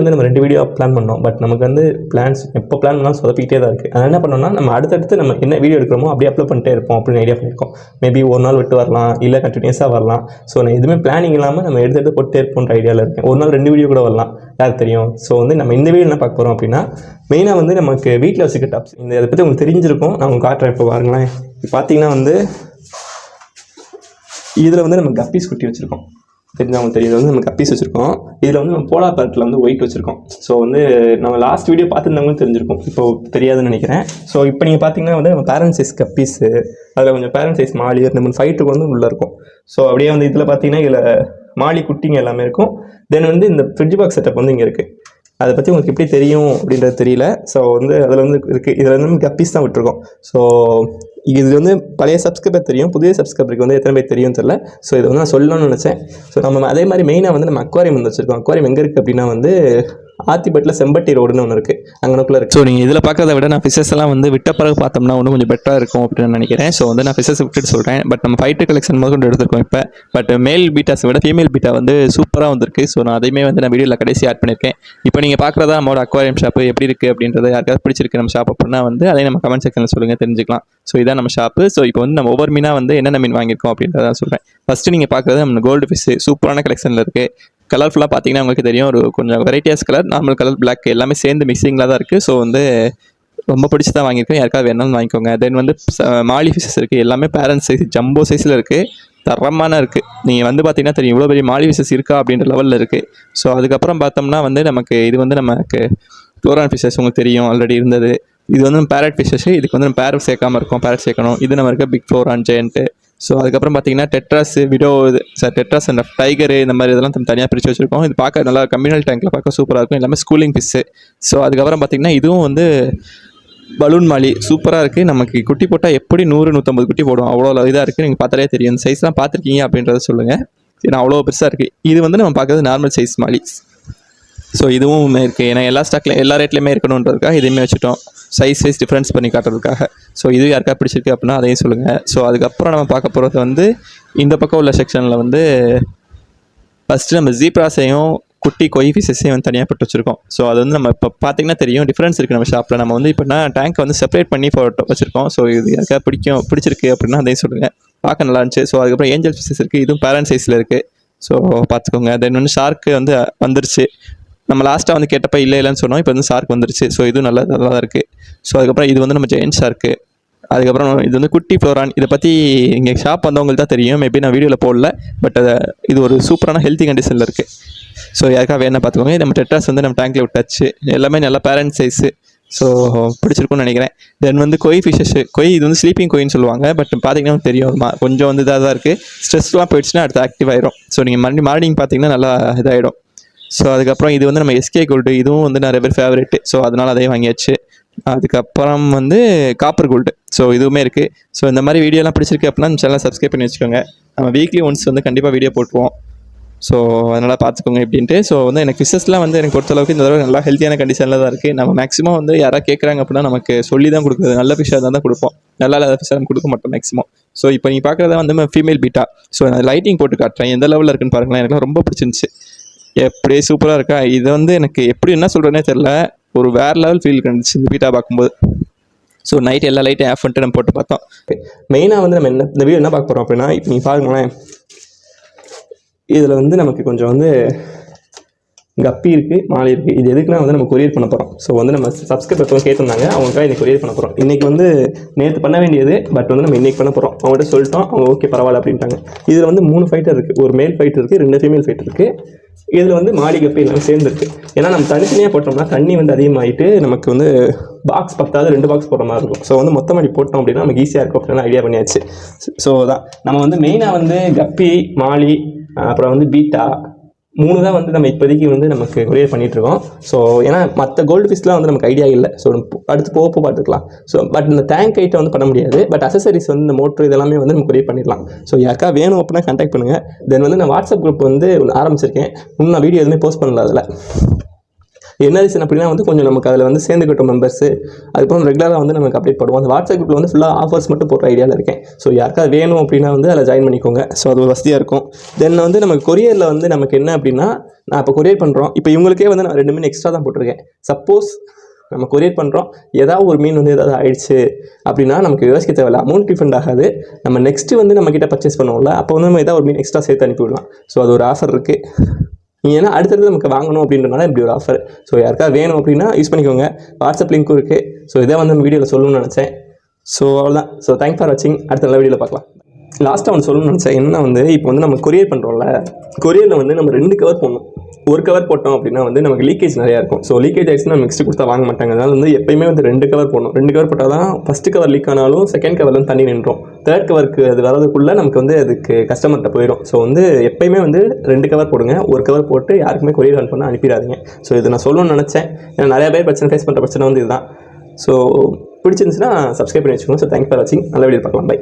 வந்து நம்ம ரெண்டு வீடியோ பிளான் பண்ணோம். பட் நமக்கு வந்து பிளான்ஸ் எப்போ பிளான் பண்ணாலும் சொதப்பிக்கிட்டே தான் இருக்குது அதனால் என்ன பண்ணோம்னா நம்ம அடுத்தடுத்து நம்ம என்ன வீடியோ எடுக்கிறோமோ அப்படியே அப்லோட் பண்ணிட்டே இருப்போம் அப்படின்னு ஐடியா பண்ணியிருக்கோம். மேபி ஒரு நாள் விட்டு வரலாம் இல்லை கண்டினியூஸாக வரலாம். ஸோ நான் எதுவுமே பிளானிங் இல்லாமல் நம்ம எடுத்துகிட்டு போட்டே இருப்போன்ற ஐடியாவில் இருக்கேன். ஒரு நாள் ரெண்டு வீடியோ கூட வரலாம். யார் தெரியும்? ஸோ வந்து நம்ம இந்த வீடியோ என்ன பார்க்க போகிறோம் அப்படின்னா மெயினாக வந்து நமக்கு வீட்டில் வச்சுக்க டாப்ஸ் இந்த இதை பற்றி உங்களுக்கு தெரிஞ்சிருக்கும். நான் உங்களுக்கு காட்டுறேன் இப்போ பாருங்களேன். இப்போ பார்த்தீங்கன்னா வந்து இதில் வந்து நம்ம கப்பீஸ் குட்டி வச்சுருக்கோம். தெரிஞ்சவங்க தெரியுது. வந்து நம்ம கப்பீஸ் வச்சுருக்கோம். இதில் வந்து நம்ம போலா பேரட்டில் வந்து ஒயிட் வச்சுருக்கோம். ஸோ வந்து நம்ம லாஸ்ட் வீடியோ பார்த்துருந்தவங்களும் தெரிஞ்சிருக்கும். இப்போ தெரியாதுன்னு நினைக்கிறேன். ஸோ இப்போ நீங்கள் பார்த்தீங்கன்னா வந்து நம்ம பேரண்ட் சைஸ் கப்பீஸு அதில் கொஞ்சம் பேரண்ட் சைஸ் மாலி நம்ம ஃபைட்டுக்கு வந்து உள்ளே இருக்கும். ஸோ அப்படியே வந்து இதில் பார்த்தீங்கன்னா இதில் மாலி குட்டிங்க எல்லாமே இருக்கும். தென் வந்து இந்த ஃப்ரிட்ஜ் பாக்ஸ் செட்டப் வந்து இங்கே இருக்குது அதை பற்றி உங்களுக்கு எப்படி தெரியும் அப்படின்றது தெரியல. ஸோ வந்து அதில் வந்து இருக்குது இதில் வந்து கப்பீஸ் தான் விட்டுருக்கோம். ஸோ இது வந்து பழைய சப்ஸ்கிரைபர் தெரியும். புதிய சப்ஸ்கிரைபருக்கு வந்து எத்தனை பேர் தெரியும் தெரியல. ஸோ இதை வந்து நான் சொல்லணும்னு நினச்சேன். ஸோ நம்ம அதே மாதிரி மெயினாக வந்து நம்ம அக்வாரியம் வந்து வச்சுருக்கோம். அக்வாரியம் எங்கே இருக்குது அப்படின்னா வந்து ஆத்திபட்டில் செம்பட்டி ரோடுன்னு ஒன்று இருக்குது அங்கனக்குள்ளே இருக்குது ஸோ நீங்கள் இதில் பார்க்கறத விட நான் ஃபிஷஸ் எல்லாம் வந்து விட்ட பிறகு பார்த்தோம்னா இன்னும் கொஞ்சம் பெட்டராக இருக்கும் அப்படின்னு நினைக்கிறேன். ஸோ வந்து நான் ஃபிஷஸ் விட்டுட்டு சொல்கிறேன் பட் நம்ம ஃபைட்டு கலெக்ஷன் முதல் கொண்டு எடுத்திருக்கோம் இப்போ. பட் மேல் பீட்டாஸை விட ஃபீமேல் பீட்டா வந்து சூப்பராக வந்திருக்கு. ஸோ நான் அதையுமே வந்து நான் வீடியோவில் கடைசி ஆட் பண்ணியிருக்கேன். இப்போ நீங்கள் பார்க்குறதா நம்மளோட அக்வாரியம் ஷாப்பு எப்படி இருக்குது அப்படின்றத யாருக்காவது பிடிச்சிருக்கு நம்ம ஷாப் அப்படின்னா வந்து அதை நம்ம கமெண்ட் செக்ஷனில் சொல்லுங்கள் தெரிஞ்சுக்கலாம். ஸோ இதான் நம்ம ஷாப்பு ஸோ இப்போ வந்து நம்ம ஒவ்வொரு மீனாக வந்து என்னென்ன மீன் வாங்கியிருக்கோம் அப்படின்றத சொல்கிறேன் ஃபஸ்ட்டு நீங்கள் பார்க்குறது நம்ம கோல்டு ஃபிஷ் சூப்பரான கலெக்ஷனில் இருக்குது கலர்ஃபுல்லாக பார்த்தீங்கன்னா உங்களுக்கு தெரியும். ஒரு கொஞ்சம் வெரைட்டியாஸ் கலர் நார்மல் கலர் பிளாக் எல்லாமே சேர்ந்து மிக்சிங்கில் தான் இருக்குது ஸோ வந்து ரொம்ப பிடிச்சி தான் வாங்கியிருக்கேன் யாருக்காவது வேணாலும் வாங்கிக்கோங்க. தென் வந்து மாலி ஃபிஷஸ் இருக்குது எல்லாமே பேரண்ட்ஸ் சைஸ் ஜம்போ சைஸில் இருக்குது தரமான இருக்குது நீங்கள் வந்து பார்த்தீங்கன்னா தெரியும் இவ்வளோ பெரிய மாலி ஃபிஷஸ் இருக்கா அப்படின்ற லெவலில் இருக்குது ஸோ அதுக்கப்புறம் பார்த்தோம்னா வந்து நமக்கு இது வந்து நமக்கு ஃப்ளோரான் ஃபிஷஸ் உங்களுக்கு தெரியும். ஆல்ரெடி இருந்தது. இது வந்து பேரட் ஃபிஷஸ் இதுக்கு வந்து நம்ம பேரட் சேர்க்காம இருக்கோம் பேரட் சேர்க்கணும். இது நம்ம இருக்க பிக் ஃப்ளோரான் ஜெயண்ட்டு ஸோ அதுக்கப்புறம் பார்த்தீங்கன்னா டெட்ராஸ் விடோ இது சார் டெட்ராஸ் அண்ட் டைகரு இந்த மாதிரி இதெல்லாம் நம்ம தனியாக பிரித்து வச்சிருக்கோம். இது பார்க்க நல்லா கம்யூனல் டேங்க்கில் பார்க்க சூப்பராக இருக்கும். எல்லாமே ஸ்கூலிங் ஃபிஷ்ஷு ஸோ அதுக்கப்புறம் பார்த்தீங்கன்னா இதுவும் வந்து பலூன் மாலி. சூப்பராக இருக்குது நமக்கு குட்டி போட்டால் எப்படி நூறு நூற்றம்பது குட்டி போடும் அவ்வளோ இதாக இருக்குது நீங்கள் பார்த்தாலே தெரியும். இந்த சைஸ்லாம் பார்த்துருக்கீங்க அப்படின்றத சொல்லுங்கள் ஏன்னா அவ்வளோ பெருசாக இருக்குது இது வந்து நம்ம பார்க்குறது நார்மல் சைஸ் மாலி. ஸோ இதுவும் இருக்குது ஏன்னா எல்லா ஸ்டாக்ல எல்லா ரேட்லையுமே இருக்கணுன்றதுக்காக இதையுமே வச்சுட்டோம். சைஸ் சைஸ் டிஃப்ரென்ஸ் பண்ணி காட்டுறதுக்காக. ஸோ இது யாருக்கா பிடிச்சிருக்கு அப்படின்னா அதையும் சொல்லுங்கள் ஸோ அதுக்கப்புறம் நம்ம பார்க்க போகிறது வந்து இந்த பக்கம் உள்ள செக்ஷனில் வந்து ஃபஸ்ட்டு நம்ம ஜீப்ராஸையும் குட்டி கொய் ஃபிஷஸையும் வந்து தனியாக போட்டு வச்சுருக்கோம். ஸோ அது வந்து நம்ம இப்போ பார்த்தீங்கன்னா தெரியும். டிஃப்ரென்ஸ் இருக்குது நம்ம ஷாப்பில் நம்ம வந்து இப்போனா டேங்க்கை வந்து செப்பரேட் பண்ணி போட்டு வச்சுருக்கோம். ஸோ இது யாருக்கா பிடிக்கும் பிடிச்சிருக்கு அப்படின்னா அதையும் சொல்லுங்கள் பார்க்க நல்லா இருந்துச்சு. ஸோ அதுக்கப்புறம் ஏஞ்சல் ஃபிஷஸ் இருக்குது இதுவும் பேரண்ட் சைஸில் இருக்குது ஸோ பார்த்துக்கோங்க. தென் வந்து ஷார்க்கு வந்து வந்துருச்சு. நம்ம லாஸ்ட்டாக வந்து கேட்டப்ப இல்லை இல்லைன்னு சொன்னோம். இப்போ வந்து சார்க் வந்துருச்சு. ஸோ இதுவும் நல்லா நல்லா தான் இருக்குது ஸோ அதுக்கப்புறம் இது வந்து நம்ம ஜெயின் சார்க்கு அதுக்கப்புறம் இது வந்து குட்டி ஃப்ளோரான் இதை பற்றி இங்கே ஷாப் வந்தவங்களுக்கு தான் தெரியும். மேபி நான் வீடியோவில் போடல. பட் அதை இது ஒரு சூப்பரான ஹெல்த்தி கண்டிஷனில் இருக்குது ஸோ யாருக்காக வேணால் பார்த்துக்கோங்க. நம்ம டெட்ராஸ் வந்து நம்ம டேங்க்கில் விட்டாச்சு எல்லாமே நல்ல பேரண்ட் சைஸு ஸோ பிடிச்சிருக்கும்னு நினைக்கிறேன். தென் வந்து கொய் ஃபிஷஸ் கொய் இது வந்து ஸ்லீப்பிங் கொயின்னு சொல்லுவாங்க. பட் பார்த்தீங்கன்னா தெரியும். மா- கொஞ்சம் வந்து இதாக தான் இருக்குது ஸ்ட்ரெஸ்லாம் போயிடுச்சுன்னா அடுத்து ஆக்டிவ் ஆயிரும். ஸோ நீங்கள் மறுபடியும் மார்னிங் பார்த்தீங்கன்னா நல்லா இதாகிடும் ஸோ அதுக்கப்புறம் இது வந்து நம்ம எஸ்கே கோல்டு இதுவும் வந்து நிறைய பேர் ஃபேவரெட்டு ஸோ அதனால் அதையும் வாங்கியாச்சு. அதுக்கப்புறம் வந்து காப்பர் கோல்டு ஸோ இதுவுமே இருக்குது ஸோ இந்த மாதிரி வீடியோலாம் பிடிச்சிருக்கு அப்படின்னா நம்ம சேனலை சப்ஸ்கிரைப் பண்ணி வச்சுக்கோங்க. நம்ம வீக்லி ஒன்ஸ் வந்து கண்டிப்பாக வீடியோ போட்டுருவோம். ஸோ அதனால் பார்த்துக்கோங்க எப்படின்ட்டு ஸோ வந்து எனக்கு ஃபிஷஸ்லாம் வந்து எனக்கு பொறுத்தளவுக்கு இந்த தடவை நல்லா ஹெல்த்தியான கண்டிஷனில் தான் இருக்குது நம்ம மேக்ஸிமம் வந்து யாராவது கேட்குறாங்க அப்படின்னா நமக்கு சொல்லி தான் கொடுக்குறது. நல்ல ஃபிஷ்ஷாக தான் கொடுப்போம். நல்லா இல்லாத ஃபிஷ்ஷாக நம்ம கொடுக்க மாட்டோம் மேக்ஸிமம் ஸோ இப்போ நீங்கள் பார்க்குறத வந்து ஃபீமேல் பீட்டா ஸோ நான் லைட்டிங் போட்டு காட்டுறேன். எந்த லெவலில் இருக்குன்னு பாருங்களேன். எனக்கு ரொம்ப பிடிச்சிருந்துச்சு. எப்படியே சூப்பராக இருக்கா? இது வந்து எனக்கு எப்படி என்ன சொல்கிறேனே தெரில ஒரு வேறு லெவல் ஃபீல் கண்டுச்சு இந்த பீட்டா பார்க்கும்போது. ஸோ நைட் எல்லா லைட்டும் ஆஃப் பண்ணிட்டு நம்ம போட்டு பார்த்தோம். மெயினாக வந்து நம்ம என்ன இந்த வீடியோ என்ன பார்க்க போகிறோம் அப்படின்னா இப்போ நீங்கள் பாருங்களேன். இதில் வந்து நமக்கு கொஞ்சம் வந்து கப்பி இருக்குது மாலை இருக்குது இது எதுக்குன்னா வந்து நம்ம கொரியர் பண்ண போகிறோம் ஸோ வந்து நம்ம சப்ஸ்கிரைபர் கேட்டிருந்தாங்க. அவங்களுக்காக இன்றைக்கி கொரியர் பண்ண போகிறோம் இன்றைக்கி வந்து நேற்று பண்ண வேண்டியது பட் வந்து நம்ம இன்றைக்கி பண்ண போகிறோம் அவங்கள்ட்ட சொல்லிட்டோம். அவங்க ஓகே பரவாயில்ல அப்படின்ட்டாங்க. இதில் வந்து மூணு ஃபைட்டர் இருக்குது ஒரு மேல் ஃபைட்டர் இருக்குது ரெண்டு ஃபீமேல் ஃபைட்டர் இருக்குது இதில் வந்து மாடி கப்பி எல்லாமே சேர்ந்துருக்கு. ஏன்னா நம்ம தனித்தனியாக போட்டோம்னா தண்ணி வந்து அதிகமாகிட்டு நமக்கு வந்து பாக்ஸ் பத்தாவது ரெண்டு பாக்ஸ் போடுற மாதிரி இருக்கும். ஸோ வந்து மொத்தமாடி போட்டோம் அப்படின்னா நமக்கு ஈஸியாக இருக்கும் அப்படின்னு ஐடியா பண்ணியாச்சு. ஸோ தான் நம்ம வந்து மெயினாக வந்து கப்பி மாலி அப்புறம் வந்து பீட்டா மூணு தான் வந்து நம்ம இப்போதைக்கு வந்து நமக்கு கொரியர் பண்ணிட்டு இருக்கோம் ஸோ ஏன்னா மற்ற கோல்டு ஃபிஷ்லாம் வந்து நமக்கு ஐடியா இல்லை. ஸோ அடுத்து போக போக பார்த்துக்கலாம் ஸோ பட் இந்த டேங்க் ஐட்டம் வந்து பண்ண முடியாது. பட் அசசரிஸ் வந்து இந்த மோட்ரு இதெல்லாமே வந்து நம்ம கொரியர் பண்ணிடலாம். ஸோ யாருக்கா வேணும் அப்படின்னா கான்டாக்ட் பண்ணுங்கள் தென் வந்து நான் வாட்ஸ்அப் குரூப் வந்து ஒன்று ஆரம்பிச்சிருக்கேன். இன்னும் நான் வீடியோ எதுவுமே போஸ்ட் பண்ணல அதில். என்ன ரீசன் அப்படின்னா வந்து கொஞ்சம் நமக்கு அதில் வந்து சேர்ந்துக்கிட்டோம் மெம்பர்ஸு அதுக்கப்புறம் ரெகுலராக வந்து நமக்கு அப்டேட் பண்ணுவோம் அந்த வாட்ஸ்அப் குரூப்பில் வந்து ஃபுல்லாக ஆஃபர்ஸ் மட்டும் போடுற ஐடியாவில் இருக்கேன். ஸோ யாருக்காவது வேணும் அப்படின்னா வந்து அதில் ஜாயின் பண்ணிக்கோங்க. ஸோ அது ஒரு வசதியாக இருக்கும். தென் வந்து நமக்கு கொரியரில் வந்து நமக்கு என்ன அப்படின்னா நான் இப்போ கொரியர் பண்ணுறோம் இப்போ இவங்களுக்கே வந்து நான் ரெண்டு மீன் எக்ஸ்ட்ரா தான் போட்டிருக்கேன். சப்போஸ் நம்ம கொரியர் பண்ணுறோம் ஏதாவது ஒரு மீன் வந்து ஏதாவது ஆயிடுச்சு அப்படின்னா நமக்கு யோசிக்க தேவையில்ல. அமௌண்ட் டிஃபண்ட் ஆகாது. நம்ம நெக்ஸ்ட்டு வந்து நம்மக்கிட்ட பர்ச்சேஸ் பண்ணுவோம்ல அப்போ வந்து நம்ம ஏதாவது ஒரு மீன் எக்ஸ்ட்ரா சேர்த்து அனுப்பிவிடலாம் ஸோ அது ஒரு ஆஃபர் இருக்குது ஏன்னா அடுத்தது நமக்கு வாங்கணும் அப்படின்றனால இப்படி ஒரு ஆஃபர் ஸோ யாருக்கா வேணும் அப்படின்னா யூஸ் பண்ணிக்கோங்க. வாட்ஸ்அப் லிங்க்கும் இருக்குது ஸோ இதை வந்து நம்ம வீடியோவில் சொல்லணும்னு நினச்சேன். ஸோ அவ்வளோதான் ஸோ தேங்க் ஃபார் வாட்சிங் அடுத்த நல்ல வீடியோவில் பார்க்கலாம். லாஸ்ட்டாக ஒன்று சொல்லணும்னு நினச்சேன். என்ன வந்து இப்போ வந்து நம்ம கொரியர் பண்ணுறோம்ல கொரியரில் வந்து நம்ம ரெண்டு கவர் போடணும். ஒரு கவர் போட்டோம் அப்படின்னா வந்து நமக்கு லீக்கேஜ் நிறையா இருக்கும். ஸோ லீக்கேஜ் ஆயிடுச்சுன்னா மிக்ஸ்டு கொடுத்தா வாங்க மாட்டாங்க. அதனால வந்து எப்பயுமே வந்து ரெண்டு கவர் போடணும். ரெண்டு கவர் போட்டால் தான் ஃபஸ்ட்டு கவர் லீக் ஆனாலும் செகண்ட் கவர்ல தண்ணி நின்றோம். தேர்ட் கவருக்கு அது வரதுக்குள்ளே நமக்கு வந்து அதுக்கு கஸ்டமர்கிட்ட போயிடும். ஸோ வந்து எப்பயுமே வந்து ரெண்டு கவர் போடுங்க. ஒரு கவர் போட்டு யாருக்குமே கொரியர் ரன் பண்ண அனுப்பிடாதீங்க. ஸோ இது நான் சொல்லணும்னு நினச்சேன். ஏன்னா நிறையா பேர் பிரச்சனை ஃபேஸ் பண்ணுற பிரச்சனை வந்து இதுதான். ஸோ பிடிச்சிருந்துச்சுன்னா சப்ஸ்கிரைப் பண்ணி வச்சுக்கோங்க. ஸோ தேங்க்ஸ் ஃபார் வாட்சிங் நல்ல வீடியோ பார்க்கலாம். பை